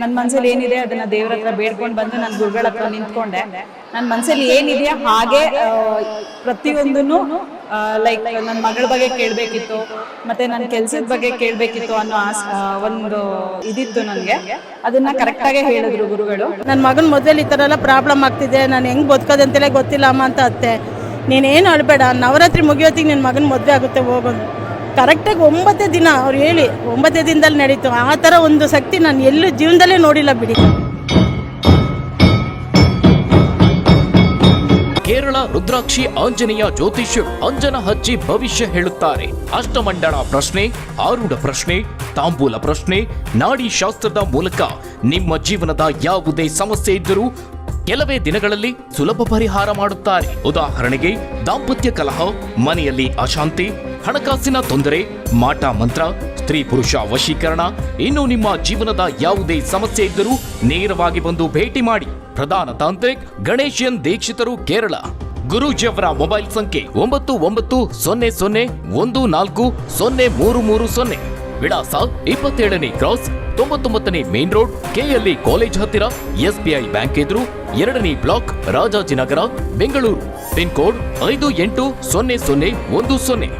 ನನ್ನ ಮನ್ಸಲ್ಲಿ ಏನಿದೆ ಅದನ್ನ ದೇವ್ರ ಹತ್ರ ಬೇಡ್ಕೊಂಡು ಬಂದು ನಾನು ಗುರುಗಳ ಹತ್ರ ನಿಂತ್ಕೊಂಡೆ. ನನ್ನ ಮನ್ಸಲ್ಲಿ ಏನಿದೆ ಹಾಗೆ ಪ್ರತಿಯೊಂದನ್ನು ಲೈಕ್ ನನ್ನ ಮಗಳ ಬಗ್ಗೆ ಕೇಳಬೇಕಿತ್ತು, ಮತ್ತೆ ನನ್ನ ಕೆಲಸದ ಬಗ್ಗೆ ಕೇಳಬೇಕಿತ್ತು ಅನ್ನೋ ಆಸ್ ಒಂದು ಇದಿತ್ತು ನನಗೆ. ಅದನ್ನ ಕರೆಕ್ಟಾಗೆ ಹೇಳಿದ್ರು ಗುರುಗಳು. ನನ್ನ ಮಗನ ಮದುವೆಲಿ ಈ ತರ ಎಲ್ಲ ಪ್ರಾಬ್ಲಮ್ ಆಗ್ತಿದೆ, ನಾನು ಹೆಂಗ್ ಬದುಕೋದಂತೆಲ್ಲ ಗೊತ್ತಿಲ್ಲ ಅಮ್ಮ ಅಂತ ಅತ್ತೆ. ನೀನೇನು ಅಳ್ಬೇಡ, ನವರಾತ್ರಿ ಮುಗಿಯೋತಿಗೆ ನಿನ್ನ ಮಗನ ಮದುವೆ ಆಗುತ್ತೆ ಹೋಗೋದು ಕರೆಕ್ಟಾಗಿ ಒಂಬತ್ತೇ ದಿನ ಅವ್ರು ಹೇಳಿ, ಒಂಬತ್ತೇ ದಿನದಲ್ಲಿ ನಡೀತು. ಆ ಥರ ಒಂದು ಶಕ್ತಿ ನಾನು ಎಲ್ಲೂ ಜೀವನದಲ್ಲೇ ನೋಡಿಲ್ಲ ಬಿಡಿ. ಕೇರಳ ರುದ್ರಾಕ್ಷಿ ಆಂಜನೇಯ ಜ್ಯೋತಿಷ್ಯ ಅಂಜನ ಹಚ್ಚಿ ಭವಿಷ್ಯ ಹೇಳುತ್ತಾರೆ. ಅಷ್ಟಮಂಡಳ ಪ್ರಶ್ನೆ, ಆರೂಢ ಪ್ರಶ್ನೆ, ತಾಂಬೂಲ ಪ್ರಶ್ನೆ, ನಾಡಿ ಶಾಸ್ತ್ರದ ಮೂಲಕ ನಿಮ್ಮ ಜೀವನದ ಯಾವುದೇ ಸಮಸ್ಯೆ ಇದ್ದರೂ ಕೆಲವೇ ದಿನಗಳಲ್ಲಿ ಸುಲಭ ಪರಿಹಾರ ಮಾಡುತ್ತಾರೆ. ಉದಾಹರಣೆಗೆ, ದಾಂಪತ್ಯ ಕಲಹ, ಮನೆಯಲ್ಲಿ ಅಶಾಂತಿ ಹಣಕಾಸಿನ ತೊಂದರೆ, ಮಾಟ ಮಂತ್ರ, ಸ್ತ್ರೀ ಪುರುಷ ವಶೀಕರಣ, ಇನ್ನು ನಿಮ್ಮ ಜೀವನದ ಯಾವುದೇ ಸಮಸ್ಯೆ ಇದ್ದರೂ ನೇರವಾಗಿ ಬಂದು ಭೇಟಿ ಮಾಡಿ. ಪ್ರಧಾನ ತಾಂತ್ರಿಕ್ ಗಣೇಶನ್ ದೀಕ್ಷಿತರು ಕೇರಳ. ಗುರೂಜಿಯವರ ಮೊಬೈಲ್ ಸಂಖ್ಯೆ ಒಂಬತ್ತು ಒಂಬತ್ತು ಸೊನ್ನೆ ಸೊನ್ನೆ ಒಂದು ನಾಲ್ಕು ಸೊನ್ನೆ ಮೂರು ಮೂರು ಸೊನ್ನೆ. ವಿಳಾಸ ಇಪ್ಪತ್ತೇಳನೇ ಕ್ರಾಸ್ ತೊಂಬತ್ತೊಂಬತ್ತನೇ ಮೇನ್ ರೋಡ್, ಕೆಎಲ್ಇ ಕಾಲೇಜ್ ಹತ್ತಿರ, ಎಸ್ಬಿಐ ಬ್ಯಾಂಕ್ ಎದುರು, ಎರಡನೇ block Rajajinagar, Bengaluru. Pin code ಐದು ಎಂಟು ಸೊನ್ನೆ ಸೊನ್ನೆ ಒಂದು ಸೊನ್ನೆ.